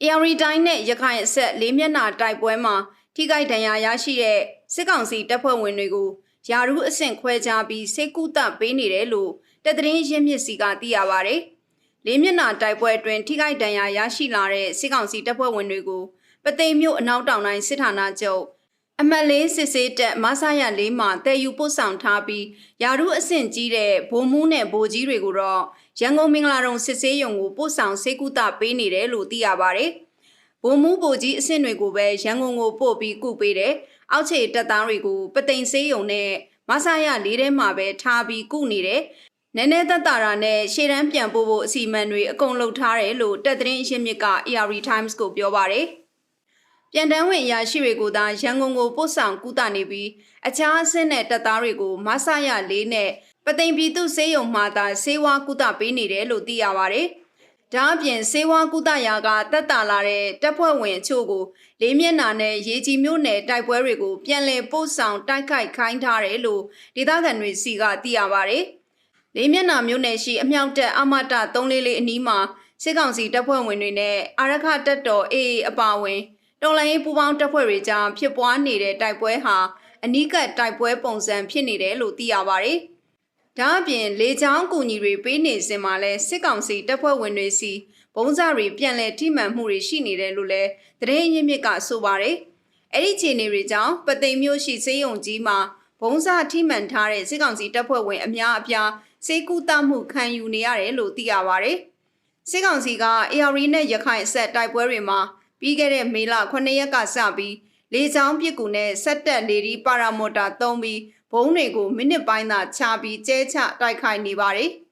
။ AR တိုင်းနဲ့ရခိုင်အဆက်လေးမျက်နှာတိုက်ပွဲမှာထိခိုက်ဒဏ်ရာရရှိတဲ့စစ်ကောင်စီတပ်ဖွဲ့ဝင်တွေကိုယာရုအဆင့်ခွဲခြားပြီးစိတ်ကူးတပေးနေတယ်လို့တပ်သတင်းရင်းမြစ်စီကသိရပါဗျ။လေးမျက်နှာတိုက်ပွဲအတွင်းထိခိုက်ဒဏ်ရာရရှိလာတဲ့စစ်ကောင်စီတပ်ဖွဲ့ဝင်တွေကိုပသိမ်မြို့အနောက်တောင်တိုင်းစစ်ဌာနချုပ် အမတ်လေးစစ်စေးတက်မဆရလေးမှာတည်ယူပို့ဆောင်ထားပြီးယာရုအဆင့်ကြီးတဲ့ဗိုလ်မှူးနဲ့ဗိုလ်ကြီးတွေကိုတော့ရန်ကုန်မင်္ဂလာတုံစစ်စေးရုံကိုပို့ဆောင်စေကူတာပေးနေတယ်လို့သိရပါတယ်။ဗိုလ်မှူးဗိုလ်ကြီးအဆင့်တွေကိုပဲရန်ကုန်ကိုပို့ပြီးကုပေးတယ်။အောက်ခြေတပ်သားတွေကိုပသိမ်စေးရုံနဲ့မဆရလေးထဲမှာပဲထားပြီးကုနေတယ်။နည်းနည်းသက်သာတာနဲ့ရှေ့တန်းပြန်ပို့ဖို့အစီအမံတွေအကုန်လုပ်ထားတယ်လို့တပ်သတင်းအရှင်းမြစ်က AR Times ကိုပြောပါတယ်။ ပြန်တန်းဝင်အရာရှိတွေကိုသာရန်ကုန်ကိုပို့ဆောင်ကူတာနေပြီးအခြားအဆင့်နဲ့တပ်သားတွေကိုမဆရလေးနဲ့ပသိမ်ပြည်သူစေယုံမှသာစေဝါကူတာပေးနေတယ်လို့သိရပါတယ်။ဒါအပြင်စေဝါကူတာရာကတက်တာလာတဲ့တပ်ဖွဲ့ဝင်အချို့ကိုလေးမျက်နာနဲ့ရေကြီးမျိုးနယ်တိုက်ပွဲတွေကိုပြန်လည်ပို့ဆောင်တိုက်ခိုက်ခိုင်းထားတယ်လို့ဒေသခံတွေစီကသိရပါတယ်။လေးမျက်နာမျိုးနယ်ရှိအမြောက်တက်အမတ344အနီးမှာစစ်ကောင်စီတပ်ဖွဲ့ဝင်တွေနဲ့အာရခတပ်တော် AA အပါအဝင် တော်လိုင်းပူပေါင်းတပ်ဖွဲ့တွေကြားဖြစ်ပွားနေတဲ့တိုက်ပွဲဟာအနီးကပ်တိုက်ပွဲပုံစံဖြစ်နေတယ်လို့သိရပါတယ်။ဒါအပြင်လေချောင်းကူညီတွေပေးနေစဉ်မှာလဲစစ်ကောင်စီတပ်ဖွဲ့ဝင်တွေစီဘုံစားတွေပြန်လည်ထိမှန်မှုတွေရှိနေတယ်လို့လဲသတင်းရင်းမြစ်ကဆိုပါတယ်။အဲ့ဒီခြေနေတွေကြောင့်ပသိမ်မျိုးရှိစေးရုံကြီးမှာဘုံစားထိမှန်ထားတဲ့စစ်ကောင်စီတပ်ဖွဲ့ဝင်အများအပြားစေကူတမှုခံယူနေရတယ်လို့သိရပါတယ်။စစ်ကောင်စီက AR နဲ့ရခိုင်အဆက်တိုက်ပွဲတွေမှာ ပြီးခဲ့တဲ့မေလ9ရက်ကစပြီးလေချောင်းပစ်ကူနဲ့ဆက်တက်လေဒီပါရာမော်တာသုံးပြီးဘုံတွေကိုမိနစ်ပိုင်းသာချပြီးကျဲချတိုက်ခိုက်နေပါတယ်။